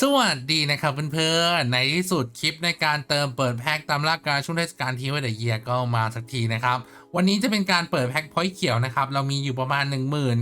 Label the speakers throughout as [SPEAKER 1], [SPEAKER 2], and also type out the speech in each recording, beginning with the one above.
[SPEAKER 1] สวัสดีนะครับเพื่อนๆในที่สุดคลิปในการเติมเปิดแพ็กตามล่าการช่วงเทศกาลทีวันเดเยียก็มาสักทีนะครับ วันนี้จะเป็นการเปิดแพ็กพอยต์เขียวนะครับ เรามีอยู่ประมาณ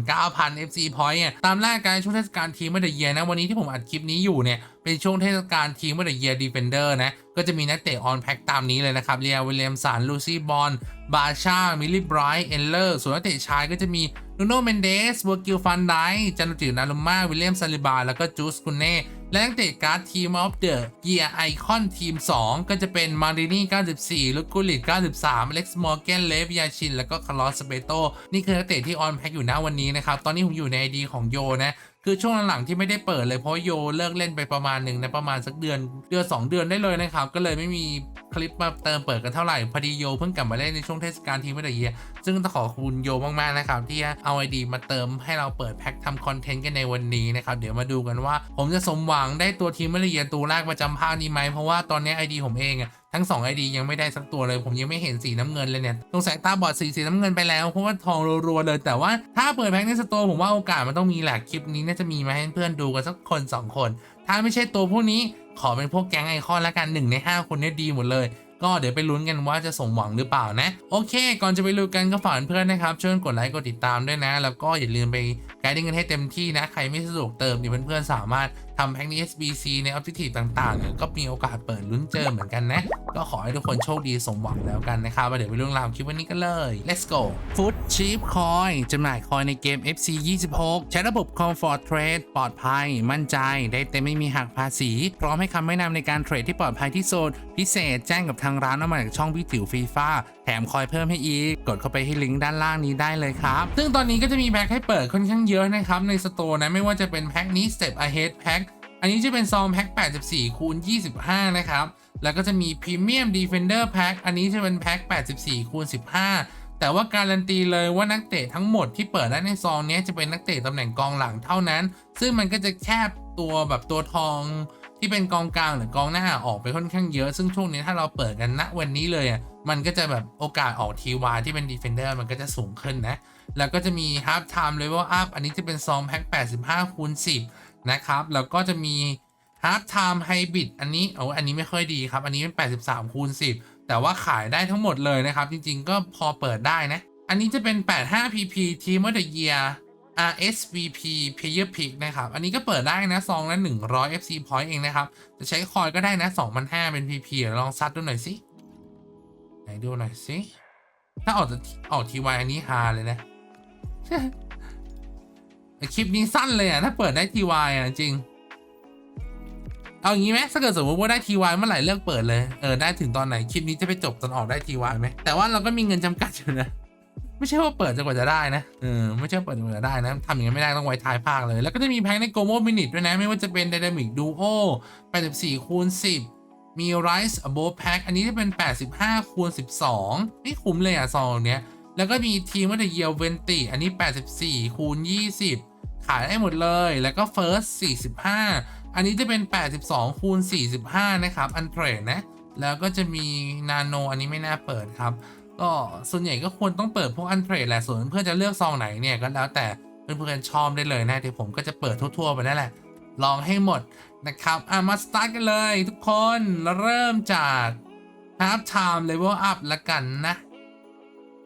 [SPEAKER 1] 19,000 FC point อะตามล่าการช่วงเทศกาลทีวันเดเยียนะ วันนี้ที่ผมอัดคลิปนี้อยู่เนี่ย เป็นช่วงเทศกาลทีวันเดเยียดีเฟนเดอร์นะ ก็จะมีนักเตะออนแพ็กตามนี้เลยนะครับ เรียวิลเลียมสัน ลูซี่บอล บาชา มิลลี่ไบรท์เอลเลอร์ ส่วนนักเตะชายก็จะมีนูโนเมนเดสเวอร์กิลฟันไดจันจินารุมาวิลเลียมซาลิบา แล้วก็จูสกุนเน่และนักเตะการ์ดทีมออฟเดอะเยียไอคอนทีม 2 ก็จะเป็นมารินี94ลูกุลิต93เล็กซ์มอร์แกนเลฟยาชิน แล้วก็คาร์ลอสเบโตนี่คือนักเตะที่ออนแพ็กอยู่นะวันนี้นะครับ ตอนนี้ผมอยู่ในไอดีของโยนะคือช่วงหลังๆที่ไม่ได้เปิดเลยเพราะโยเลิกเล่นไปประมาณหนึ่งนะประมาณสักเดือนเดือน2 เดือนได้เลยนะครับ ก็เลยไม่มีคลิปมาเติมเปิดกันเท่าไหร่พอดีโยเพิ่งกลับมาเล่นในช่วงเทศกาลทีมไม่ได้เยียซึ่งต้องขอบคุณโยมากๆนะครับที่เอาไอดีมาเติมให้เราเปิดแพ็คทำคอนเทนต์กันในวันนี้นะครับเดี๋ยวมาดูกันว่า ผมจะสมหวังได้ตัวทีมไม่ละเอียตัวแรกประจำภาคนี้ไหมเพราะว่าตอนนี้ไอดีผมเองอะ ทั้ง2 ID ยังไม่ได้สักตัวเลย ผมยังไม่เห็นสีน้ำเงินเลยเนี่ยตรงสายตาบอดสีสีน้ำเงินไปแล้วเพราะว่าทองรัวๆเลย แต่ว่าถ้าเปิดแพ็คในสตร์ผมว่าโอกาสมันต้องมีแหละคลิปนี้น่าจะมีมาให้เพื่อนดูกันสักคน 2 คน ถ้าไม่ใช่ตัวพวกนี้ขอเป็นพวกแก๊งไอคอนละกัน1ใน 5 คนเนี่ยดีหมดเลยก็เดี๋ยวไปลุ้นกันว่าจะสมหวังหรือเปล่านะ โอเค ก่อนจะไปลุ้นกันก็ฝากเพื่อนนะครับช่วยกดไลค์กดติดตามด้วยนะ แล้วก็อย่าลืมไปไกด์กันให้เต็มที่นะ ใครไม่สะดวกเติมเดี๋ยวเพื่อนๆสามารถ ทำแพ็กนี้ SBC ใน Objective ต่างๆเนี่ยก็มีโอกาสเปิดลุ้นเจอเหมือนกันนะ ก็ขอให้ทุกคนโชคดีสมหวังแล้วกันนะครับเดี๋ยวไปเรื่องราวคลิปวันนี้กันเลย let's go Food Cheap Coin จำหน่ายคอยในเกม FC 26 ใช้ระบบ Comfort Trade ปลอดภัย มั่นใจ ได้เต็มไม่มีหักภาษี พร้อมให้คำแนะนำในการเทรดที่ปลอดภัยที่สุดพิเศษแจ้งกับทางร้านเอามาจากช่องพี่ติ๋วฟีฟ่าแถมคอยเพิ่มให้อีก กดเข้าไปที่ลิงก์ด้านล่างนี้ได้เลยครับ ซึ่งตอนนี้ก็จะมีแพ็คให้เปิดค่อนข้างเยอะนะครับในสโตร์นะไม่ว่าจะเป็นแพ็คนี้ Step Ahead แพ็ค อันนี้จะเป็นซองแพ็ค84 คูณ 25 นะครับ แล้วก็จะมี Premium Defender Pack อันนี้จะเป็นแพ็ค84 คูณ 15 แต่ว่าการันตีเลยว่านักเตะทั้งหมดที่เปิดได้ในซองนี้จะเป็นนักเตะตำแหน่งกองหลังเท่านั้น ซึ่งมันก็จะแคบตัวแบบตัวทองที่เป็นกองกลางหรือกองหน้าออกไปค่อนข้างเยอะ ซึ่งช่วงนี้ถ้าเราเปิดกันณวันนี้เลยอะมันก็จะแบบโอกาสออกทีวาที่เป็น Defender มันก็จะสูงขึ้นนะ แล้วก็จะมี Half Time Level Up อันนี้จะเป็นซองแพ็ค85 คูณ 10 นะครับ แล้วก็จะมี Half Time Hybrid อันนี้โอ้อันนี้ไม่ค่อยดีครับ อันนี้เป็น 83คูณ10 แต่ว่าขายได้ทั้งหมดเลยนะครับ จริง ๆ ก็พอเปิดได้นะ อันนี้จะเป็น 85 PP Team of the Year RSVP Player Pick นะครับ อันนี้ก็เปิดได้นะซองละ100 FC Point เองนะครับ จะใช้คอยก็ได้นะ2,500เป็น PP เดี๋ยวลองซัดดูหน่อยสิไหนดูหน่อยสิถ้าออกจะออกทีวายอันนี้ฮาเลยนะ คลิปนี้สั้นเลยอะถ้าเปิดได้ทีวายอะจริง เอางี้ไหมถ้าเกิดสมมติว่าได้ทีวายเมื่อไหร่เลือกเปิดเลยเออได้ถึงตอนไหนคลิปนี้จะไปจบตอนออกได้ทีวายไหมแต่ว่าเราก็มีเงินจำกัดอยู่นะไม่ใช่ว่าเปิดจนกว่าจะได้นะเออไม่ใช่เปิดจนกว่าจะได้นะทำอย่างนั้ไม่ได้ต้องไว้ท้ายภาคเลย แล้วก็จะมีแพ็คในโกโมมินิทด้วยนะ ไม่ว่าจะเป็น Dynamic Duo 84คูณ10 มี Rise Above Pack อันนี้จะเป็น 85คูณ12 ไม่คุ้มเลยอะซองเนี้ยแล้วก็มีทีมว่า The Year 20อันนี้ 84คูณ20ายได้หมดเลย แล้วก็ First 45 อันนี้จะเป็น 82 คูณ 45 นะครับ อันเทรดนะ แล้วก็จะมี Nano อันนี้ไม่น่าเปิดครับ ก็ส่วนใหญ่ก็ควรต้องเปิดพวกอันเทรดแหละ ส่วนเพื่อนจะเลือกซองไหนเนี่ยก็แล้วแต่เพื่อนๆชอบได้เลยนะ เดี๋ยวผมก็จะเปิดทั่วๆไปนั่นแหละ ลองให้หมดนะครับ อะมาสตาร์ทกันเลยทุกคน เริ่มจาก half time level up ละกันนะ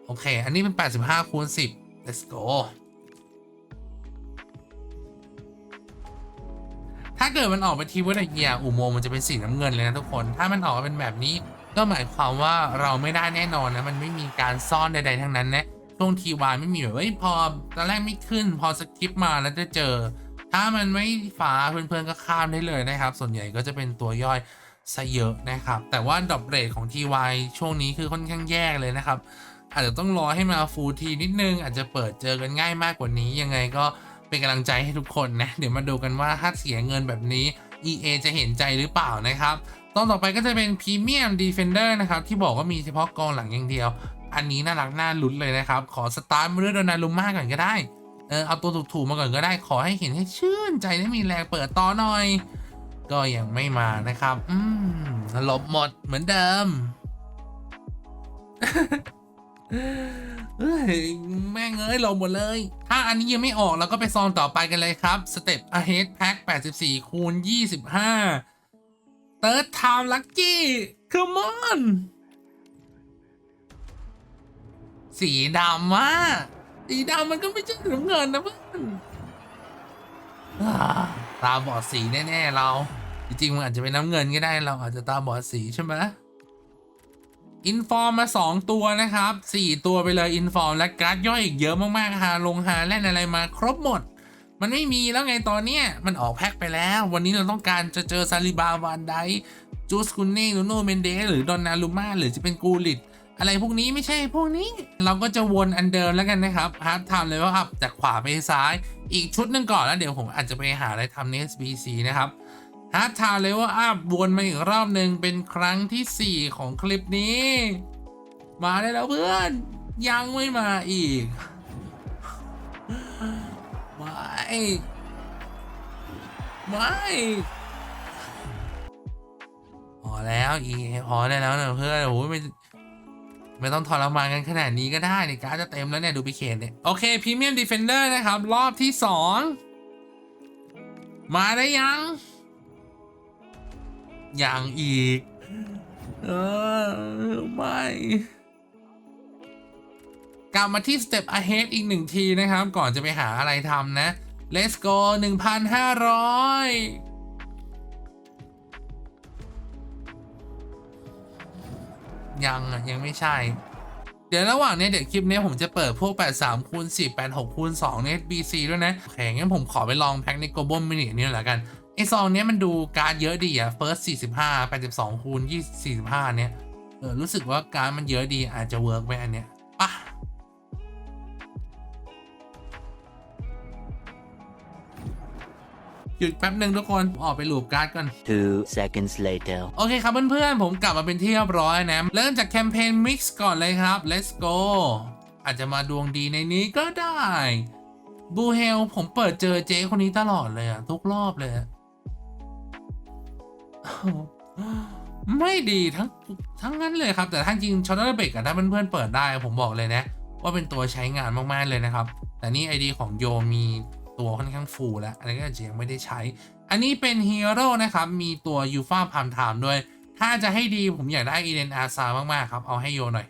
[SPEAKER 1] โอเค อันนี้เป็น 85 คูณ 10 let's go ถ้าเกิดมันออกไปทีว่าเยียอุโมงค์มันจะเป็นสีน้ำเงินเลยนะทุกคน ถ้ามันออกมาเป็นแบบนี้ ก็หมายความว่าเราไม่ได้แน่นอนนะ มันไม่มีการซ่อนใดๆทั้งนั้นนะช่วงทีวายไม่มีแบบเฮ้ยพอตอนแรกไม่ขึ้น พอสกิปมาแล้วจะเจอ ถ้ามันไม่ฟ้าเพื่อนๆก็ข้ามได้เลยนะครับ ส่วนใหญ่ก็จะเป็นตัวย่อยซะเยอะนะครับ แต่ว่าดรอปเรทของ TY ช่วงนี้คือค่อนข้างแย่เลยนะครับ อาจจะต้องรอให้มาฟูลทีนิดนึง อาจจะเปิดเจอกันง่ายมากกว่านี้ยังไงก็ เป็นกำลังใจให้ทุกคนนะ เดี๋ยวมาดูกันว่าถ้าเสียเงินแบบนี้ EA จะเห็นใจหรือเปล่านะครับตอนต่อไปก็จะเป็น Premium Defender นะครับ ที่บอกว่ามีเฉพาะกองหลังอย่างเดียว อันนี้น่ารักน่าลุ้นเลยนะครับ ขอสตาร์ทมาด้วยโดนารุม่าก่อนก็ได้ เออเอาตัวถูกๆมาก่อนก็ได้ ขอให้เห็นให้ชื่นใจได้มีแรงเปิดต่อหน่อย ก็ยังไม่มานะครับ อืมหลบหมดเหมือนเดิม เอ้ยแม่งเอ้ยลงหมดเลย ถ้าอันนี้ยังไม่ออกเราก็ไปซองต่อไปกันเลยครับ Step Ahead Pack 84 คูณ 25 Third Time Lucky Come on สีดำอะสีดำมันก็ไม่ใช่สีน้ำเงินนะเพื่อนตาบอดสีแน่ ๆ เรา จริงๆมันอาจจะเป็นน้ำเงินก็ได้เราอาจจะตาบอดสีใช่ไหม อินฟอร์มมา 2 ตัวนะครับ 4 ตัวไปเลยอินฟอร์มและการ์ดย่อยอีกเยอะมากๆฮาลงฮาแล่นอะไรมาครบหมด มันไม่มีแล้วไงตอนเนี้ยมันออกแพ็คไปแล้ว วันนี้เราต้องการจะเจอซาลิบาวานไดจูสกุนเน่ลูโนเมนเดสหรือดอนนาลูมาหรือจะเป็นกูลิตอะไรพวกนี้ไม่ใช่พวกนี้ เราก็จะวนอันเดิมแล้วกันนะครับฮาร์ดทม์เลยว่าอัพจากขวาไปซ้าย อีกชุดหนึงก่อนแล้วเดี๋ยวผมอาจจะไปหาอะไรทำใน SBC นะครับ ฮาร์ดทาวเลเวลอัพวนมาอีกรอบหนึ่งเป็นครั้งที่ 4 ของคลิปนี้ มาได้แล้วเพื่อน ยังไม่มาอีกไม่ไม่พอแล้วอีพอได้แล้วนะเพื่อนโอ้ยไม่ไม่ต้องทรมานกันขนาดนี้ก็ได้นี่การจะเต็มแล้วเนี่ยดูพิเคนเนี่ยโอเคพรีเมียมดีเฟนเดอร์นะครับ รอบที่ 2 มาได้ยัง อยังอีก เออ ไม่ กลับมาที่ Step Ahead อีกหนึ่งทีนะครับ ก่อนจะไปหาอะไรทำนะ Let's go 1,500ยังอะยังไม่ใช่ เดี๋ยวระหว่างเนี้ยเดี๋ยวคลิปเนี้ยผมจะเปิดพวก 83คูณ10 86คูณ2ใน BC ด้วยนะ โอเคงั้นผมขอไปลองแพ็คใน Global Mini นี่แหละกัน ไอซองเนี้ยมันดูการ์ดเยอะดีอะ First 45 82คูณ20 45 เนี้ยเออรู้สึกว่าการ์ดมันเยอะดีอาจจะเวิร์กไหมอันเนี้ยปะหยุดแป๊บหนึ่งทุกคนออกไปหลูบการ์ดก่อน
[SPEAKER 2] Two seconds later.
[SPEAKER 1] โอเคครับเพื่อนๆ ผมกลับมาเป็นที่เรียบร้อยนะ เริ่มจากแคมเปญ Mix ก่อนเลยครับ Let's go อาจจะมาดวงดีในนี้ก็ได้บูเฮลผมเปิดเจอเจ๊คนนี้ตลอดเลยอะทุกรอบเลยอะ ไม่ดีทั้งทั้งนั้นเลยครับ แต่ถ้าจริงช็อตเตอร์เบกอะถ้าเพื่อนๆเปิดได้ ผมบอกเลยนะ ว่าเป็นตัวใช้งานมากๆเลยนะครับ แต่นี่ไอดีของโยมีตัวค่อนข้างฟูแล้วอันนี้ก็จะยังไม่ได้ใช้ อันนี้เป็นฮีโร่นะครับ มีตัวยูฟ่าพามไทม์ด้วย ถ้าจะให้ดีผมอยากได้อีเดนอาซามากๆครับ เอาให้โยหน่อย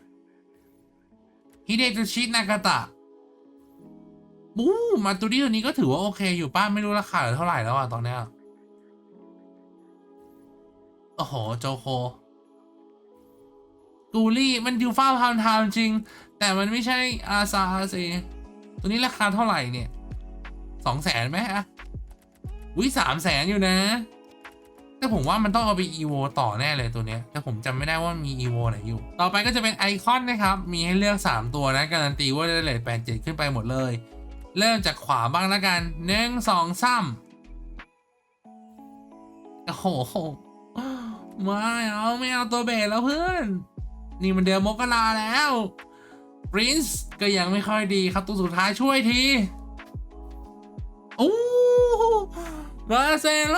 [SPEAKER 1] ฮิเดโตชินากาตะบู๊มาตัวนี้ตัวนี้ก็ถือว่าโอเคอยู่ป้าไม่รู้ราคาเหลือเท่าไหร่แล้วอะตอนเนี้ย โอ้โห โจโค กูลี่มันยูฟาพามไทม์จริง แต่มันไม่ใช่อาซาสิตัวนี้ราคาเท่าไหร่เนี่ยสองแสนไหมฮะวิสามแสนอยู่นะ แต่ผมว่ามันต้องเอาไป EVO ต่อแน่เลยตัวเนี้ย แต่ผมจำไม่ได้ว่ามี EVO ไหนอยู่ ต่อไปก็จะเป็นไอคอนนะครับ มีให้เลือก 3 ตัวนะ การันตีว่าได้เลทแปดเจ็ดขึ้นไปหมดเลย เริ่มจากขวาบ้างแล้วกันหนึ่งสองสามโอ้โห ไม่เอาไม่เอาตัวเบสแล้วเพื่อน นี่มันเดือนมกราแล้ว Prince ก็ยังไม่ค่อยดีครับตัวสุดท้ายช่วยทีโอ้มาเซโล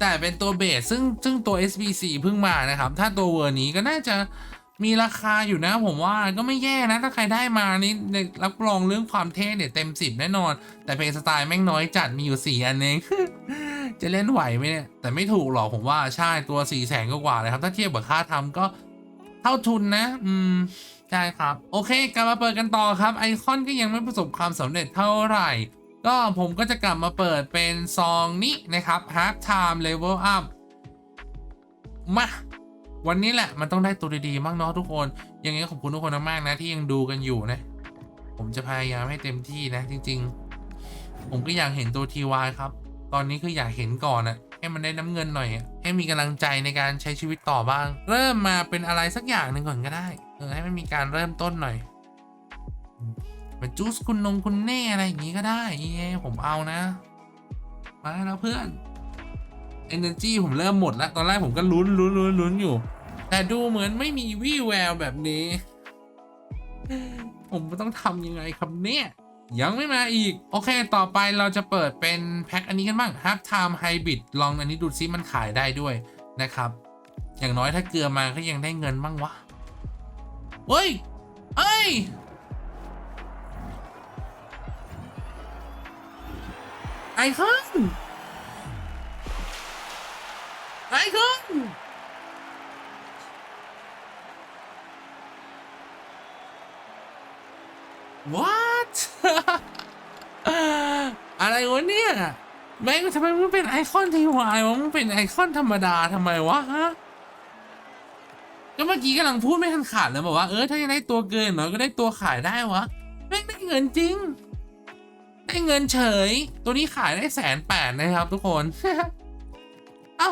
[SPEAKER 1] แต่เป็นตัวเบสซึ่งซึ่งตัว SBC เพิ่งมานะครับ ถ้าตัวเวอร์นี้ก็น่าจะมีราคาอยู่นะผมว่าก็ไม่แย่นะ ถ้าใครได้มานี่รับรองเรื่องความเท่เนี่ยเต็มสิบแน่นอน แต่เพลงสไตล์แม่งน้อยจัดมีอยู่สี่อันเอง จะเล่นไหวไหมเนี่ย แต่ไม่ถูกหรอกผมว่าใช่ตัวสี่แสนก็ว่าเลยครับ ถ้าเทียบกับค่าทำก็เท่าทุนนะ อืมใช่ครับ โอเค กลับมาเปิดกันต่อครับไอคอนก็ยังไม่ประสบความสำเร็จเท่าไหร่ ก็ผมก็จะกลับมาเปิดเป็นซองนี้นะครับ Half Time Level Up มาวันนี้แหละมันต้องได้ตัวดีๆมากเนาะทุกคน ยังไงก็ขอบคุณทุกคนมากๆนะที่ยังดูกันอยู่นะ ผมจะพยายามให้เต็มที่นะ จริง ๆ ผมก็อยากเห็นตัว TY ครับ ตอนนี้คืออยากเห็นก่อนอะให้มันได้น้ำเงินหน่อยให้มีกำลังใจในการใช้ชีวิตต่อบ้าง เริ่มมาเป็นอะไรสักอย่างหนึ่งก่อนก็ได้เออให้มันมีการเริ่มต้นหน่อยเป็นจูสคุณนงคุณแน่อะไรอย่างงี้ก็ได้เย้ผมเอานะ มาแล้วเพื่อน Energy ผมเริ่มหมดแล้ว ตอนแรกผมก็ลุ้นลุ้นลุ้นลุ้นอยู่ แต่ดูเหมือนไม่มีวี่แววแบบนี้ ผมต้องทำยังไงครับเนี่ย ยังไม่มาอีก โอเค ต่อไปเราจะเปิดเป็นแพ็คอันนี้กันบ้าง Half Time Hybrid ลองอันนี้ดูซิมันขายได้ด้วยนะครับ อย่างน้อยถ้าเกลือมาก็ยังได้เงินบ้างวะเฮ้ย เอ้ย ไอคอนไอคอน what อะไรวะเนี่ยแม่งทำไมมันเป็นไอคอนทีวายวะมันเป็นไอคอนธรรมดาทำไมวะฮะก็เมื่อกี้กำลังพูดไม่ทันขาดเลยบอกว่าเออถ้าจะได้ตัวเกินหน่อยก็ได้ตัวขายได้วะแม่งได้เงินจริง ได้เงินเฉย ตัวนี้ขายได้แสนแปดนะครับทุกคนเอ้า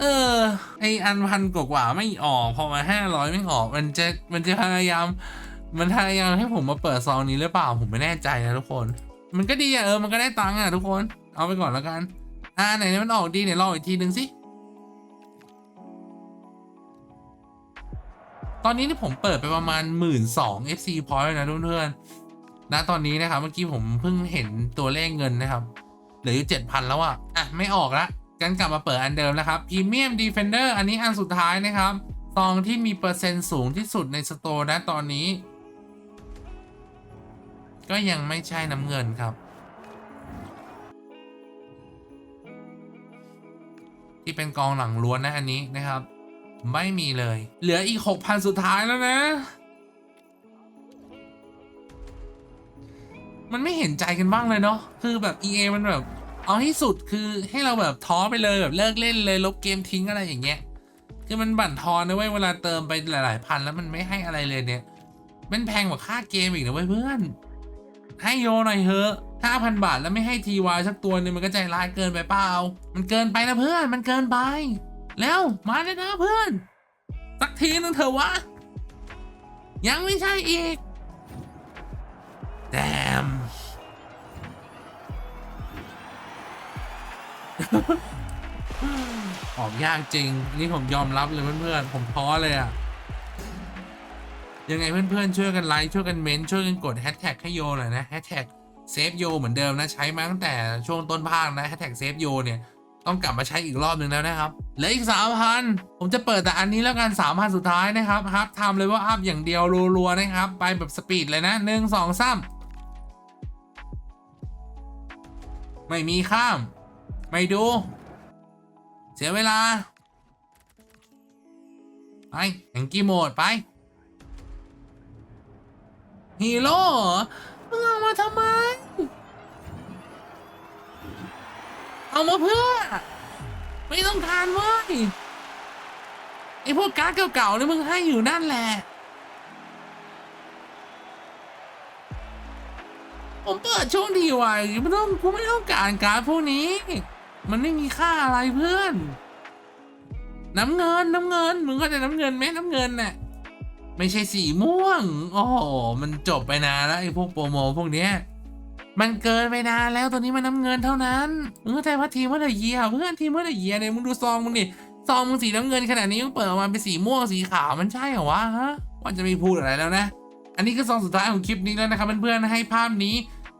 [SPEAKER 1] เออไออันพันกว่าไม่ออกพอมาห้าร้อยไม่ออกมันจะมันจะพยายาม มันพยายามให้ผมมาเปิดซองนี้หรือเปล่าผมไม่แน่ใจนะทุกคน มันก็ดีอะเออมันก็ได้ตังค์อะทุกคน เอาไปก่อนแล้วกัน อ่าไหนมันออกดีเนี่ยลองอีกทีหนึ่งสิตอนนี้ที่ผมเปิดไปประมาณหมื่นสอง FC point นะเพื่อนๆณตอนนี้นะครับเมื่อกี้ผมเพิ่งเห็นตัวเลขเงินนะครับ เหลืออยู่เจ็ดพันแล้วอะอะ ไม่ออกละกันกลับมาเปิดอันเดิมนะครับ Premium Defender อันนี้อันสุดท้ายนะครับซองที่มีเปอร์เซ็นต์สูงที่สุดในสโตร์นะตอนนี้ ก็ยังไม่ใช่น้ำเงินครับ ที่เป็นกองหลังล้วนนะอันนี้นะครับ ไม่มีเลย เหลืออีก 6,000 สุดท้ายแล้วนะ มันไม่เห็นใจกันบ้างเลยเนาะคือแบบ EA มันแบบ เอาให้สุดคือให้เราแบบท้อไปเลยแบบเลิกเล่นเลยลบเกมทิ้งอะไรอย่างเงี้ยคือมันบั่นทอนนะเว้ยเวลาเติมไปหลาย ๆ พันแล้วมันไม่ให้อะไรเลยเนี่ย มันแพงกว่าค่าเกมอีกนะเว้ยเพื่อน ให้โยหน่อยเถอะห้าพันบาทแล้วไม่ให้ทีวายสักตัวหนึงมันก็ใจร้ายเกินไปเปล่า มันเกินไปนะเพื่อน มันเกินไป แล้วมาเลยนะเพื่อน สักทีนึงเถอะวะ ยังไม่ใช่อีก แดมออกยากจริง นี่ผมยอมรับเลยเพื่อนๆ ผมท้อเลยอะ ยังไงเพื่อนๆ ช่วยกันไลค์ช่วยกันเมนช่วยกันกดแฮชแท็กให้โยหน่อยนะแฮชแท็กเซฟโยเหมือนเดิมนะใช้มาตั้งแต่ช่วงต้นภาคนะแฮชแท็กเซฟโยเนี่ยต้องกลับมาใช้อีกรอบหนึ่งแล้วนะครับเหลืออีกสามพันผมจะเปิดแต่อันนี้แล้วกันสามพันสุดท้ายนะครับฮับทำเลยว่าอัพอย่างเดียวรัวๆนะครับ ไปแบบสปีดเลยนะหนึ่งสองสามไม่มีข้าม ไม่ดู เสียเวลา ไปแองกี้โหมดไป ฮีโร่เอมึงเอามาทำไม เอามาเพื่อ ไม่ต้องการเว้ยไอพวกการ์ดเก่าๆนี่มึงให้อยู่นั่นแหละ ผมเปิดช่วงดีไว้ไม่ต้องกูไม่ต้องการการ์ดพวกนี้ มันไม่มีค่าอะไรเพื่อน น้ำเงินน้ำเงิน มึงก็จะน้ำเงินไหมน้ำเงินน่ะ ไม่ใช่สีม่วง โอ้โห มันจบไปนานแล้วไอ้พวกโปรโมพวกเนี้ย มันเกินไปนานแล้วตัวนี้มันน้ำเงินเท่านั้น มึงเข้าใจว่าทีมว่าเดเยียเพื่อนทีมว่าเดเยียเนี่ยมึงดูซองมึงดิ ซองมึงสีน้ำเงินขนาดนี้มึงเปิดออกมาเป็นสีม่วงสีขาวมันใช่เหรอวะฮะว่าจะไม่พูดอะไรแล้วนะ อันนี้คือซองสุดท้ายของคลิปนี้แล้วนะครับเพื่อนๆให้ภาพนี้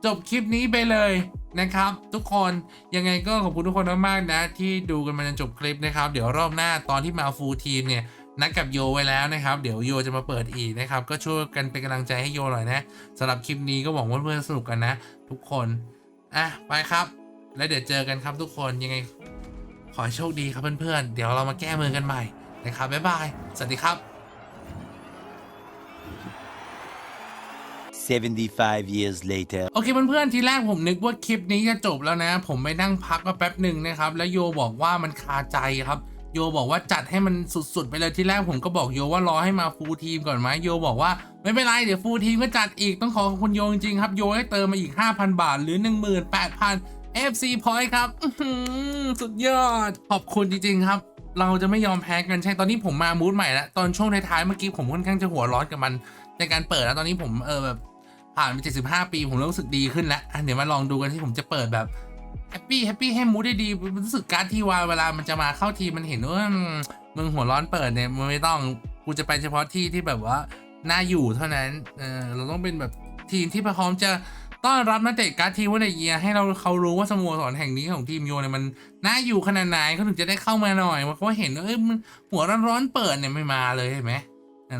[SPEAKER 1] จบคลิปนี้ไปเลยนะครับ ทุกคนยังไงก็ขอบคุณทุกคนมากๆนะ ที่ดูกันมาจนจบคลิปนะครับ เดี๋ยวรอบหน้าตอนที่มาฟูลทีมเนี่ย นัดกับโยไว้แล้วนะครับ เดี๋ยวโยจะมาเปิดอีกนะครับ ก็ช่วยกันเป็นกำลังใจให้โยหน่อยนะสำหรับคลิปนี้ก็หวังว่าเพื่อนๆสนุกกันนะ ทุกคนอะไปครับ แล้วเดี๋ยวเจอกันครับทุกคนยังไง ขอให้โชคดีครับเพื่อนๆ เดี๋ยวเรามาแก้มือกันใหม่นะครับบ๊ายบายสวัสดีครับ
[SPEAKER 2] 75 years later.
[SPEAKER 1] โอเคเพื่อนๆทีแรกผมนึกว่าคลิปนี้จะจบแล้วนะ ผมไปนั่งพักมาแป๊บหนึ่งนะครับ แล้วโยบอกว่ามันคาใจครับ โยบอกว่าจัดให้มันสุดๆ ไปเลยที่แรกผมก็บอกโยว่ารอให้มาฟูลทีมก่อนไหมโยบอกว่าไม่เป็นไรเดี๋ยวฟูลทีมก็จัดอีกต้องขอขอบคุณโยจริงๆครับโยให้เติมมาอีก 5,000 บาทหรือ 18,000 FC point ครับอื้อหือสุดยอด ขอบคุณจริงๆครับ เราจะไม่ยอมแพ้กันใช่ตอนนี้ผมมามูดใหม่แล้วตอนช่วงท้ายๆเมื่อกี้ผมค่อนข้างจะหัวร้อนกับมันในการเปิดแล้วตอนนี้ผมเออแบบผ่านไป75 ปีผมริ่มรู้สึกดีขึ้นแล้วเดี๋ยวมาลองดูกันที่ผมจะเปิดแบบ แฮปปี้แฮปปี้ให้มูดได้ดีรู้สึกการดที่วาเวลามันจะมาเข้าทีมมันเห็นว่ามึงหัวร้อนเปิดเนี่ยมันไม่ต้องกูจะไปเฉพาะที่ที่แบบว่าน่าอยู่เท่านั้นเออเราต้องเป็นแบบทีมที่พร้อมจะต้อนรับนักเตะการ์ดทีมว่าในเยียให้เราเขารู้ว่าสโมสรแห่งนี้ของทีมโยเนี่ยมันน่าอยู่ขนาดไหนเขาถึงจะได้เข้ามาหน่อยเพราะว่าเห็นว่าเอ้ยมันหัวร้อนๆเปิดเนี่ยไม่มาเลยเห็นไหม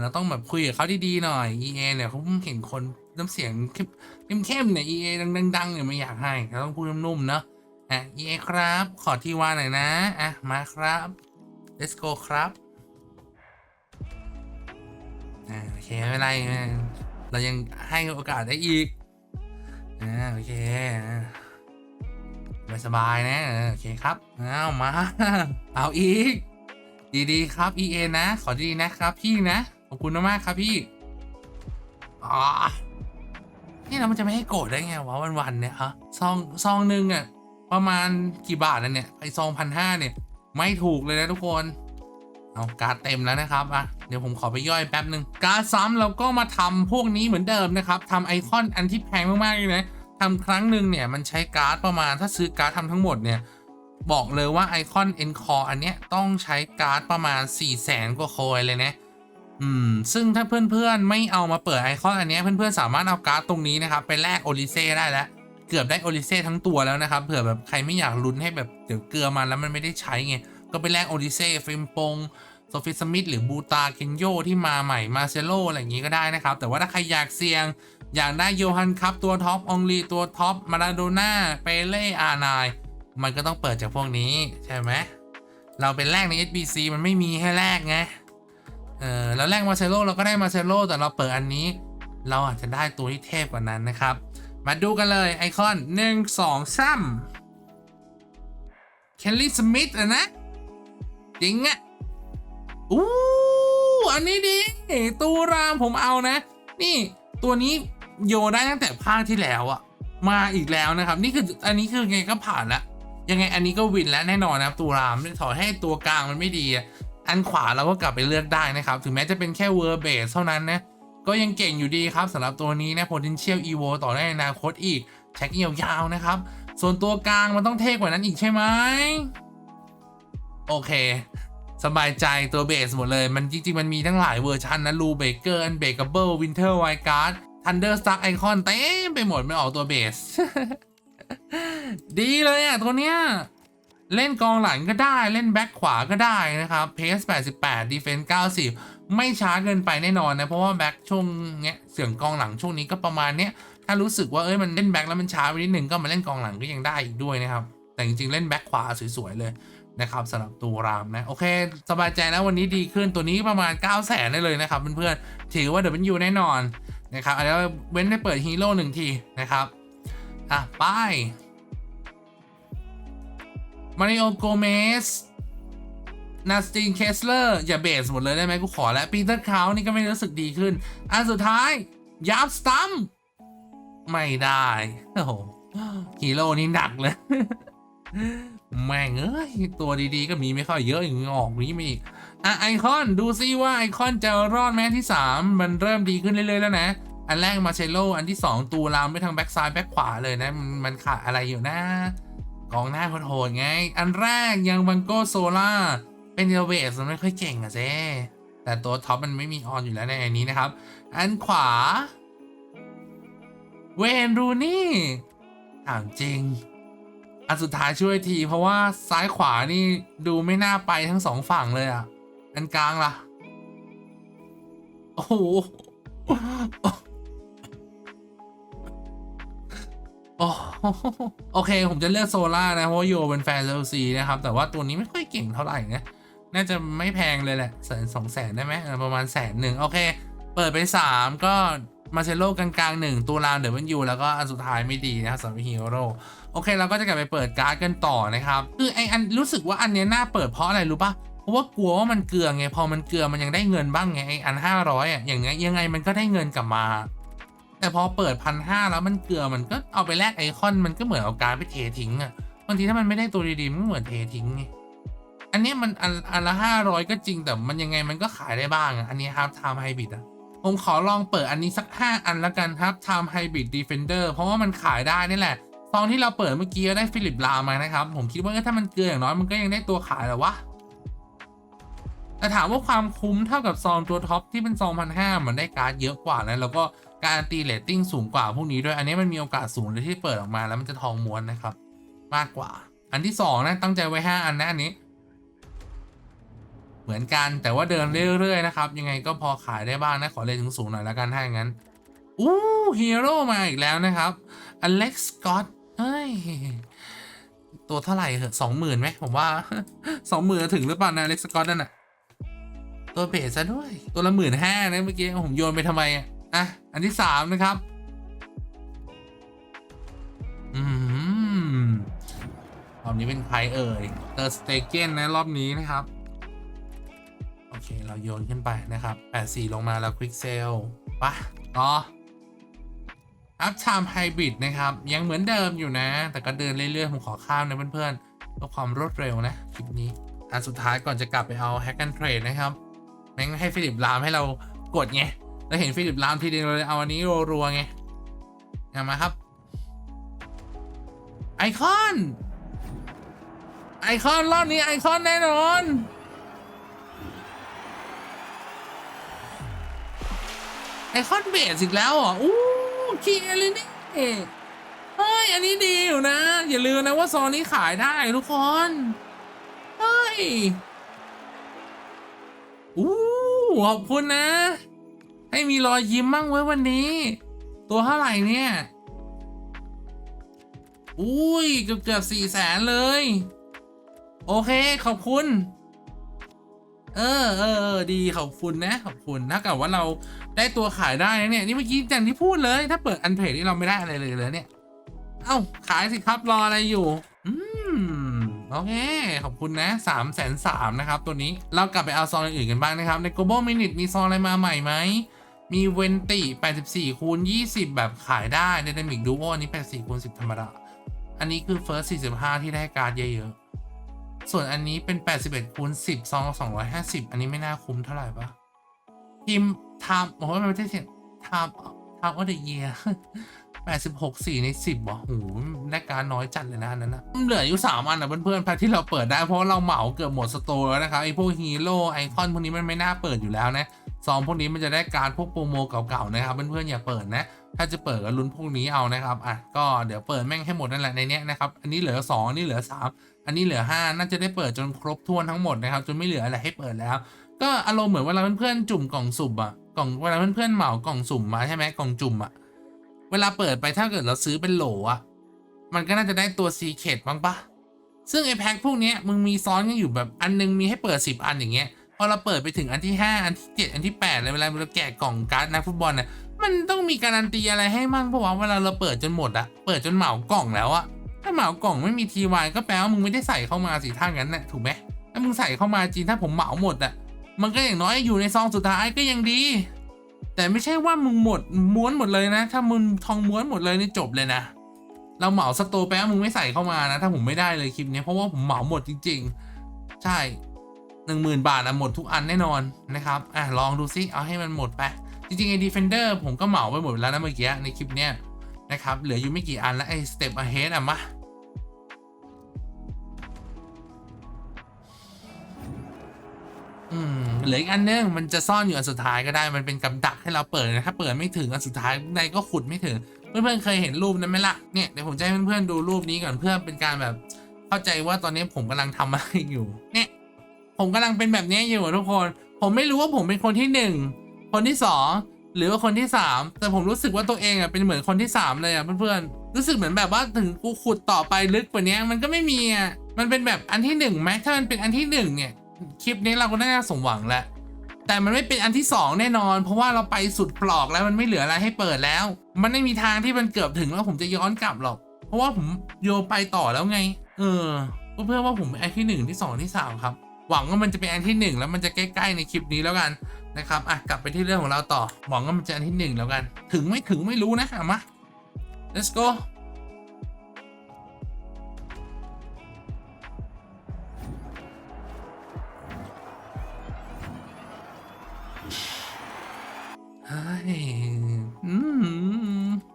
[SPEAKER 1] เราต้องแบบคุยกับเขาดีๆหน่อย EA เนี่ยเขาเห็นคน น้ำเสียงเข้มเข้มๆเนี่ย EA ดังๆเนี่ยไม่อยากให้เราต้องพูดนุ่มๆเนาะอะ EA ครับขอที่ว่าหน่อยนะอะมาครับ let's go ครับอ่าโอเคไม่เป็นไรเรายังให้โอกาสได้อีกอ่าโอเคอ่สบายๆนะโอเคครับเอามา เอาอีก ดีๆครับ EA นะ ขอดีนะครับพี่นะ ขอบคุณมากๆครับพี่อ๋อ นี่เรามันจะไม่ให้โกรธได้ไงวะวันๆเนี่ยฮะซองซองหนึ่งอะประมาณกี่บาทนะเนี่ยไอซองพันห้าเนี่ย ไม่ถูกเลยนะทุกคนเอาการ์ดเต็มแล้วนะครับอะเดี๋ยวผมขอไปย่อยแป๊บหนึ่งการ์ดซ้ำเราก็มาทำพวกนี้เหมือนเดิมนะครับทำไอคอนอันที่แพงมากๆเลยนะทำครั้งหนึ่งเนี่ยมันใช้การ์ดประมาณถ้าซื้อการ์ดทำทั้งหมดเนี่ยบอกเลยว่าไอคอน Encore อันเนี้ยต้องใช้การ์ดประมาณ4 0 0แสนกว่าโคยเลยนะ อืม ซึ่งถ้าเพื่อนๆ ไม่เอามาเปิดไอคอนอันนี้เพื่อนๆ สามารถเอาการ์ดตรงนี้นะครับ ไปแลกโอลิเซ่ได้แล้ว เกือบได้โอลิเซ่ทั้งตัวแล้วนะครับ เผื่อแบบใครไม่อยากลุ้นให้แบบเดี๋ยวเกลือมันแล้วมันไม่ได้ใช้ไง ก็ไปแลกโอลิเซ่ฟิมปงโซฟิสมิธหรือบูตาเคนโยที่มาใหม่มาเซโลอะไรอย่างนี้ก็ได้นะครับ แต่ว่าถ้าใครอยากเสี่ยง อยากได้โยฮันคัพตัวท็อปองลีตัวท็อปมาราโดน่าเปเล่อาร์ไนมันก็ต้องเปิดจากพวกนี้ใช่ไหมเราเป็นแรกใน SBC มันไม่มีให้แรกไง เออแล้วแรกมาเซโลเราก็ได้มาเซโลแต่เราเปิดอันนี้ เราอาจจะได้ตัวที่เทพกว่านั้นนะครับ มาดูกันเลยไอคอน1 2 3เคลลี่สมิธอะนะ จริงอะอู้อันนี้ดีตูรามผมเอานะ นี่ตัวนี้โยได้ตั้งแต่ภาคที่แล้วอะมาอีกแล้วนะครับ นี่คืออันนี้คือไงก็ผ่านละยังไงอันนี้ก็วินแล้วแน่นอนนะครับตูรามถอยให้ตัวกลางมันไม่ดี อันขวาเราก็กลับไปเลือกได้นะครับ ถึงแม้จะเป็นแค่เวอร์เบสเท่านั้นนะ ก็ยังเก่งอยู่ดีครับสำหรับตัวนี้นะ potential evo ต่อได้ในอนาคตอีกแช็คยาวๆนะครับ ส่วนตัวกลางมันต้องเท่กว่านั้นอีกใช่ไหมโอเค สบายใจตัวเบสหมดเลย มันจริง ๆ มันมีทั้งหลายเวอร์ชันนะลูเบเกอร์อันเบเกเบิลวินเทอร์ไวการ์ดทันเดอร์สตาร์ไอคอนเต็มไปหมดไม่ออกตัวเบส ดีเลยอะตัวเนี้ย เล่นกองหลังก็ได้เล่นแบ็คขวาก็ได้นะครับเพส88 ดีเฟนส์90 ไม่ช้าเกินไปแน่นอนนะ เพราะว่าแบ็คช่วงเนี้ยเสียงกองหลังช่วงนี้ก็ประมาณเนี้ยถ้ารู้สึกว่าเอ้ยมันเล่นแบ็คแล้วมันช้าไปนิดนึงก็มาเล่นกองหลังก็ยังได้อีกด้วยนะครับ แต่จริงๆ เล่นแบ็คขวาสวยๆเลยนะครับสำหรับตัวรามนะโอเคสบายใจแล้ววันนี้ดีขึ้นตัวนี้ประมาณ 9 0 0แสนได้เลยนะครับเพื่อนๆถือว่าเดี๋ยวมันยูแน่นอนนะครับอันนี้เว้นได้เปิดฮีโร่หนึ่งทีนะครับอะไป้าย มาริโอโกเมสนาสตินเคสเลอร์อย่าเบสหมดเลยได้ไหมกูขอแล้วปีเตอร์คาวนี่ก็ไม่รู้สึกดีขึ้น อันสุดท้ายยับสตัมไม่ได้ โอ้โหฮีโร่นี่หนักเลย แม่งเอ้ย ตัวดีๆก็มีไม่ค่อยเยอะอย่างออกนี้มีอะไอคอนดูซิว่าไอคอนจะรอดแม้ที่ 3 มันเริ่มดีขึ้นเรื่อยๆแล้วนะ อันแรกมาเชโลอันที่ 2 ตูรามไปทางแบ็กซ้ายแบ็กขวาเลยนะ มันขาดอะไรอยู่นะ กองหน้าโหดๆไง อันแรกยังบังโกโซล่า เป็นเดลเวสมันไม่ค่อยเก่งอะเจ๊แต่ตัวท็อปมันไม่มีออนอยู่แล้วในอันนี้นะครับ อันขวา เวนรูนี่ถามจริง อันสุดท้ายช่วยทีเพราะว่าซ้ายขวานี่ดูไม่น่าไปทั้งสองฝั่งเลยอะอันกลางล่ะ โอ้โห โอ้โอเค ผมจะเลือกโซล่านะ เพราะโยเป็นแฟนเซลซีนะครับ แต่ว่าตัวนี้ไม่ค่อยเก่งเท่าไหร่นะ น่าจะไม่แพงเลยแหละแสนสองแสนได้ไหมประมาณแสนหนึ่งโอเค เปิดไป 3 ก็มาเชโลกลางๆหนึ่งตัวรามเดี๋ยวมันอยู่แล้วก็อันสุดท้ายไม่ดีนะครับสำหรับฮีโร่โอเค เราก็จะกลับไปเปิดการ์ดกันต่อนะครับ คือไออันรู้สึกว่าอันเนี้ยน่าเปิดเพราะอะไรรู้ปะเพราะว่ากลัวว่ามันเกลือไง พอมันเกลือมันยังได้เงินบ้างไงไออัน500อะอย่างเงี้ยยังไงมันก็ได้เงินกลับมา แต่พอเปิดพันห้าแล้วมันเกลือมันก็เอาไปแลกไอคอนมันก็เหมือนเอาการไปเททิ้งอะบางทีถ้ามันไม่ได้ตัวดีๆมันก็เหมือนเททิ้งไงอันนี้มันอันละห้าร้อยก็จริงแต่มันยังไงมันก็ขายได้บ้างอะอันนี้ครับ Time Hybrid อะผมขอลองเปิดอันนี้สัก 5 อันละกันครับ Time Hybrid Defender เพราะว่ามันขายได้นี่แหละ ตอนที่เราเปิดเมื่อกี้ได้ฟิลิปลามานะครับ ผมคิดว่าถ้ามันเกลืออย่างน้อยมันก็ยังได้ตัวขายแหละวะ แต่ถามว่าความคุ้มเท่ากับซองตัวท็อปที่เป็นซองพันห้ามันได้การ์ดเยอะกว่านะ แล้วก็ การตีเรตติ้งสูงกว่าพวกนี้ด้วย อันนี้มันมีโอกาสสูงเลยที่เปิดออกมาแล้วมันจะทองม้วนนะครับ มากกว่า อันที่สองนะ ตั้งใจไว้ห้อันนะอันนี้ เหมือนกันแต่ว่าเดินเรื่อยๆนะครับ ยังไงก็พอขายได้บ้างนะ ขอเลทถึงสูงหน่อยแล้วกันถ้าอย่างนั้นอู้ฮีโร่มาอีกแล้วนะครับอเล็กซ์สกอตเฮ้ยตัวเท่าไหร่เหอะสองหมื่นไหมผมว่าสองหมื่นถึงหรือเปล่านะเล็กสกอตนั่นน่ะตัวเบสซะด้วย ตัวละหมื่นห้านะเมื่อกี้ผมโยนไปทำไมอะ อะ อันที่สามนะครับ อืมรอบนี้เป็นใครเอ่ยเตอร์สเตเกนนะรอบนี้นะครับ โอเค เราโยนขึ้นไปนะครับ84ลงมาแล้วควิกเซลปะต่ออัพไทม์ไฮบริดนะครับ ยังเหมือนเดิมอยู่นะ แต่ก็เดินเรื่อยๆ ผมขอข้ามนะเพื่อนๆเพื่อความรวดเร็วนะคลิปนี้ อันสุดท้ายก่อนจะกลับไปเอาแฮก and เทรดนะครับ แม่งให้ฟิลิปลามให้เรากดไง แล้วเห็นฟิลิปลามทีเดียวเลยเอาอันนี้รัวๆไงเอามาครับ ไอคอน ไอคอน รอบนี้ไอคอนแน่นอน ไอคอนเบสอีกแล้วอะอู้คีเอลินี่เฮ้ย อันนี้ดีอยู่นะ อย่าลืมนะว่าซองนี้ขายได้ทุกคน เฮ้ย อู้ขอบคุณนะ ให้มีรอยยิ้มมั่งไว้วันนี้ ตัวเท่าไหร่เนี่ย อุ้ยเกือบเกือบสี่แสนเลย โอเคขอบคุณ เออเออเออดีขอบคุณนะ ขอบคุณถ้าเกิดว่าเราได้ตัวขายได้เนี่ย นี่เมื่อกี้อย่างที่พูดเลย ถ้าเปิดอันเทรดนี่เราไม่ได้อะไรเลยเลยเนี่ย เอ้าขายสิครับรออะไรอยู่ อืมโอเค ขอบคุณนะสามแสนสามนะครับ ตัวนี้ เรากลับไปเอาซองอื่นๆกันบ้างนะครับ ใน global minute มีซองอะไรมาใหม่ไหม มีเวนติ84คูณ20 แบบขายได้ dynamic duo อันนี้ 84คูณ10 ธรรมดา อันนี้คือ first 45 ที่ได้การ์ดเยอะๆ ส่วนอันนี้เป็น 81คูณ10 ซอง 250 อันนี้ไม่น่าคุ้มเท่าไหร่ปะพิมพ์ time โอ้โหมันไม่ใช่เสียง time time of the year 86 4ใน10ว่ะโหได้การน้อยจัดเลยนะนั้นนะเหลืออยู่3อันนะเพื่อนๆแพทที่เราเปิดได้เพราะเราเหมาเกือบหมดสโตร์แล้วนะครับไอพวกฮีโร่ไอคอนพวกนี้มันไม่น่าเปิดอยู่แล้วนะ ซองพวกนี้มันจะได้การพวกโปรโมเก่าๆนะครับเพื่อนๆอย่าเปิดนะ ถ้าจะเปิดก็ลุ้นพวกนี้เอานะครับอะก็เดี๋ยวเปิดแม่งให้หมดนั่นแหละในเนี้ยนะครับอันนี้เหลือ 2 อันนี้เหลือ 3 อันนี้เหลือ 5 น่าจะได้เปิดจนครบถ้วนทั้งหมดนะครับจนไม่เหลืออะไรให้เปิดแล้ว ก็อารมณ์เหมือนเวลาเพื่อนๆจุ่มกล่องสุ่มอะกล่องเวลาเพื่อนๆเหมากล่องสุ่มมาใช่ไหมกล่องจุ่มอะเวลาเปิดไปถ้าเกิดเราซื้อเป็นโหลอะมันก็น่าจะได้ตัวซีเคดบ้างปะซึ่งไอแพ็คพวกนี้มึงมีซ้อนกันอยู่แบบอันนึงมีให้เปิด 10 อันอย่างเงี้ย อเราเปิดไปถึงอันที่ 5 อันที่ 7 อันที่8เลยเวลาเราแกะกล่องการ์ดนักฟุตบอลเนี่ยมันต้องมีการันตีอะไรให้มั่งเพราะว่าเวลาเราเปิดจนหมดอะเปิดจนเหมากล่องแล้วอะถ้าเหมากล่องไม่มีทีวายก็แปลว่ามึงไม่ได้ใส่เข้ามาสิถ้างั้นน่ะถูกไหมถ้ามึงใส่เข้ามาจริงถ้าผมเหมาหมดอะมันก็อย่างน้อยอยู่ในซองสุดท้ายก็ยังดี แต่ไม่ใช่ว่ามึงหมดม้วนหมดเลยนะ ถ้ามึงทองม้วนหมดเลยนี่จบเลยนะเราเหมาสโตร์แป๊บมึงไม่ใส่เข้ามานะ ถ้าผมไม่ได้เลยคลิปนี้เพราะว่าผมเหมาหมดจริง ๆ ใช่ หนึ่งหมื่นบาทอะหมดทุกอันแน่นอนนะครับอะลองดูซิเอาให้มันหมดไป จริงๆไอ้ Defender ผมก็เหมาไปหมดแล้วนะเมื่อกี้ในคลิปเนี้ยนะครับเหลืออยู่ไม่กี่อันแล้วไอ้ Step Ahead อะมาอืมเหลืออีกอันนึงมันจะซ่อนอยู่อันสุดท้ายก็ได้มันเป็นกับดักให้เราเปิดนะถ้าเปิดไม่ถึงอันสุดท้ายในก็ขุดไม่ถึง เพื่อนๆเคยเห็นรูปนั้นไหมล่ะเนี่ยเดี๋ยวผมจะให้เพื่อนๆดูรูปนี้ก่อนเพื่อเป็นการแบบ เข้าใจว่าตอนนี้ผมกำลังทำอะไรอยู่เนี่ย ผมกำลังเป็นแบบนี้อยู่อะทุกคน ผมไม่รู้ว่าผมเป็นคนที่หนึ่งคนที่สองหรือว่าคนที่สามแต่ผมรู้สึกว่าตัวเองอะเป็นเหมือนคนที่สามเลยอะเพื่อนๆรู้สึกเหมือนแบบว่าถึงกูขุดต่อไปลึกกว่านี้มันก็ไม่มีอะมันเป็นแบบอันที่หนึ่งไหมถ้ามันเป็นอันที่หนึ่งเนี่ยคลิปนี้เราก็น่าจะสมหวังแล้วแต่มันไม่เป็นอันที่สองแน่นอน เพราะว่าเราไปสุดปลอกแล้วมันไม่เหลืออะไรให้เปิดแล้ว มันไม่มีทางที่มันเกือบถึงแล้วผมจะย้อนกลับหรอก เพราะว่าผมโยไปต่อแล้วไง เออเพื่อว่าผมเป็นอันที่หนึ่งที่สองที่สามครับ หวังว่ามันจะเป็นอันที่หนึ่งแล้วมันจะใกล้ๆในคลิปนี้แล้วกันนะครับอะกลับไปที่เรื่องของเราต่อหวังว่ามันจะอันที่หนึ่งแล้วกัน ถึงไม่ถึงไม่รู้นะเอามา let's go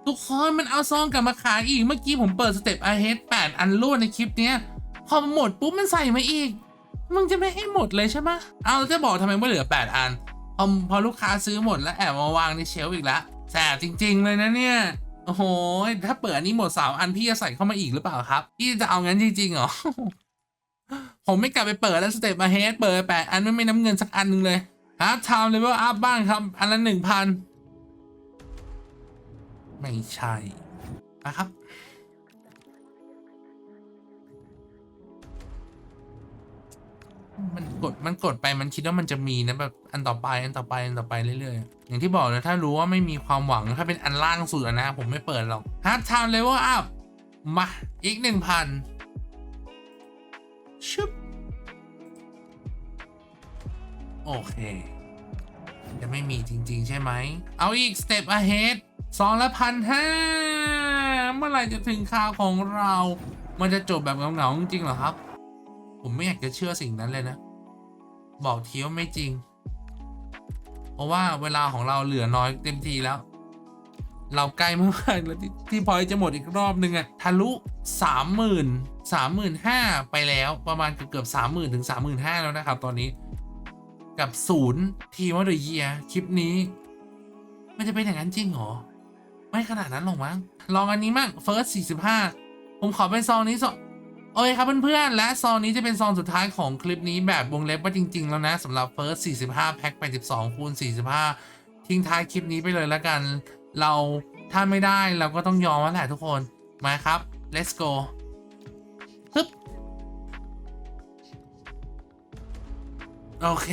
[SPEAKER 1] ทุกคนมันเอาซองกลับมาขายอีก เมื่อกี้ผมเปิดสเต็ปไอเฮดแปดอันรวดในคลิปเนี้ย พอมหมดปุ๊บมันใส่มาอีก มึงจะไม่ให้หมดเลยใช่ไหมเอาจะบอกทำไมว่าเหลือ 8 อันพอพอลูกค้าซื้อหมดแล้วแอบมาวางในเชลฟ์อีกแล้วแสบจริง ๆ เลยนะเนี่ย โอ้โห ถ้าเปิดอันนี้หมดสามอันพี่จะใส่เข้ามาอีกหรือเปล่าครับ พี่จะเอางั้นจริงๆเหรอ ผมไม่กลับไปเปิดแล้วสเตปมาเฮดเปิดแปดอันไม่ไม่น้ำเงินสักอันหนึงเลยฮาร์ดไทม์เลเวลอัพบ้างครับ อันละหนึ่งพันไม่ใช่นะครับ มันกดมันกดไปมันคิดว่ามันจะมีนะแบบอันต่อไปอันต่อไปอันต่อไปเรื่อยๆอย่างที่บอกเลยถ้ารู้ว่าไม่มีความหวังถ้าเป็นอันล่างสุดนะ ผมไม่เปิดหรอก Hard Time Level Up มาอีกหนึ่งพันชึบโอเค จะไม่มีจริง ๆ ใช่ไหม เอาอีก Step Ahead สองละพันห้าเมื่อไหร่จะถึงข่าวของเรา มันจะจบแบบเหงาๆจริงๆเหรอครับ ผมไม่อยากจะเชื่อสิ่งนั้นเลยนะ บอกทีว่าไม่จริง เพราะว่าเวลาของเราเหลือน้อยเต็มทีแล้ว เราใกล้มากๆแล้วที่ที่พอยจะหมดอีกรอบนึงอะทะลุสามหมื่นสามหมื่นห้าไปแล้วประมาณเกือบสามหมื่นถึงสามหมื่นห้าแล้วนะครับ ตอนนี้ กับศูนย์ทีว่าเดอะเยียคลิปนี้ มันจะเป็นอย่างนั้นจริงหรอ ไม่ขนาดนั้นหรอกมั้งลองอันนี้มั่งเฟิร์สสี่สิบห้าผมขอเป็นซองนี้ซอง อเคครับเพื่อนๆ และซองนี้จะเป็นซองสุดท้ายของคลิปนี้แบบวงเล็บว่าจริง ๆ แล้วนะสำหรับเฟิร์ส45 แพ็ค82คูณ45 ทิ้งท้ายคลิปนี้ไปเลยแล้วกัน เราถ้าไม่ได้เราก็ต้องยอมแล้วแหละทุกคน มาครับ let's go ฮึบโอเค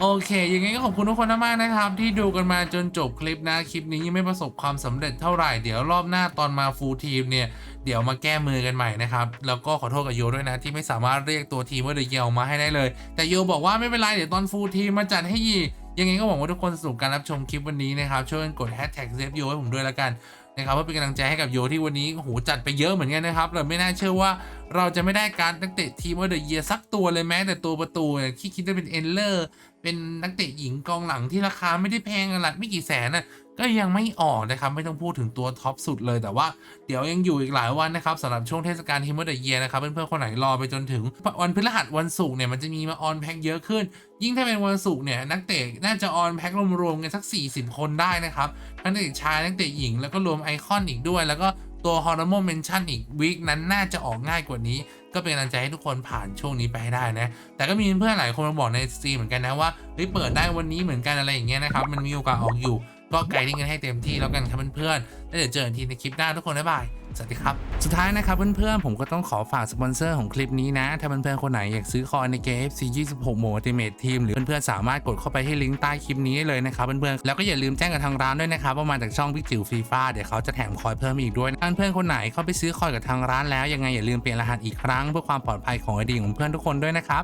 [SPEAKER 1] โอเค ยังไงก็ขอบคุณทุกคนมากๆนะครับ ที่ดูกันมาจนจบคลิปนะ คลิปนี้ยังไม่ประสบความสำเร็จเท่าไหร่ เดี๋ยวรอบหน้าตอนมาฟูลทีมเนี่ย เดี๋ยวมาแก้มือกันใหม่นะครับ แล้วก็ขอโทษกับโยด้วยนะ ที่ไม่สามารถเรียกตัวทีมว่าเดอะเยลมาให้ได้เลย แต่โยบอกว่าไม่เป็นไร เดี๋ยวตอนฟูลทีมมาจัดให้ยียังไงก็หวังว่าทุกคนสนุกการรับชมคลิปวันนี้นะครับ ช่วยกันกดแฮชแท็กเซฟโยให้ผมด้วยแล้วกันนะครับเพื่อเป็นกำลังใจให้กับโยที่วันนี้โหจัดไปเยอะเหมือนกันนะครับเราไม่น่าเชื่อว่าเราจะไม่ได้การนักเตะทีมว่าเดอะเยสักตัวเลยแม้แต่ตัวประตูเนี่ยที่คิดว่าเป็นเอนเลอร์เป็นนักเตะหญิงกองหลังที่ราคาไม่ได้แพงอะไรไม่กี่แสนน่ะ ก็ยังไม่ออกนะครับ ไม่ต้องพูดถึงตัวท็อปสุดเลย แต่ว่าเดี๋ยวยังอยู่อีกหลายวันนะครับสำหรับช่วงเทศกาลฮิมเมอร์เดเยียนะครับเพื่อนๆคนไหนรอไปจนถึงวันพฤหัสวันศุกร์เนี่ยมันจะมีมาออนแพ็คเยอะขึ้น ยิ่งถ้าเป็นวันศุกร์เนี่ยนักเตะน่าจะออนแพ็ครวมๆกันสัก 40 คนได้นะครับทั้งนักเตะชายนักเตะหญิงแล้วก็รวมไอคอนอีกด้วย แล้วก็ตัวฮอร์โมนเมนชั่นอีกวีคนั้นน่าจะออกง่ายกว่านี้ ก็เป็นกำลังใจให้ทุกคนผ่านช่วงนี้ไปให้ได้นะ แต่ก็มีเพื่อนหลายคนมาบอกในสตรีมเหมือนกันนะว่าเฮ้ยเปิดได้วันนี้เหมือนกันอะไรอย่างเงี้ยนะครับมันมีโอกาสออกอยู่ ก็ไกด์กันให้เต็มที่แล้วกันครับเพื่อนๆแล้วเดี๋ยวเจอกันทีในคลิปหน้าทุกคนบ๊ายบายสวัสดีครับ สุดท้ายนะครับเพื่อนๆ ผมก็ต้องขอฝากสปอนเซอร์ของคลิปนี้นะ ถ้าเพื่อนๆ คนไหนอยากซื้อคอยในเกม FC 26โหมด Ultimate Team หรือเพื่อนๆ สามารถกดเข้าไปที่ลิงก์ใต้คลิปนี้เลยนะครับเพื่อนๆ แล้วก็อย่าลืมแจ้งกับทางร้านด้วยนะครับว่ามาจากช่องพี่จิ๋วฟรีฟ้าเดี๋ยวเขาจะแถมคอยเพิ่มอีกด้วยถ้าเพื่อนๆ คนไหนเข้าไปซื้อคอยกับทางร้านแล้วยังไงอย่าลืมเปลี่ยนรหัสอีกครั้งเพื่อความปลอดภัยของไอดีของเพื่อนทุกคนด้วยนะครับ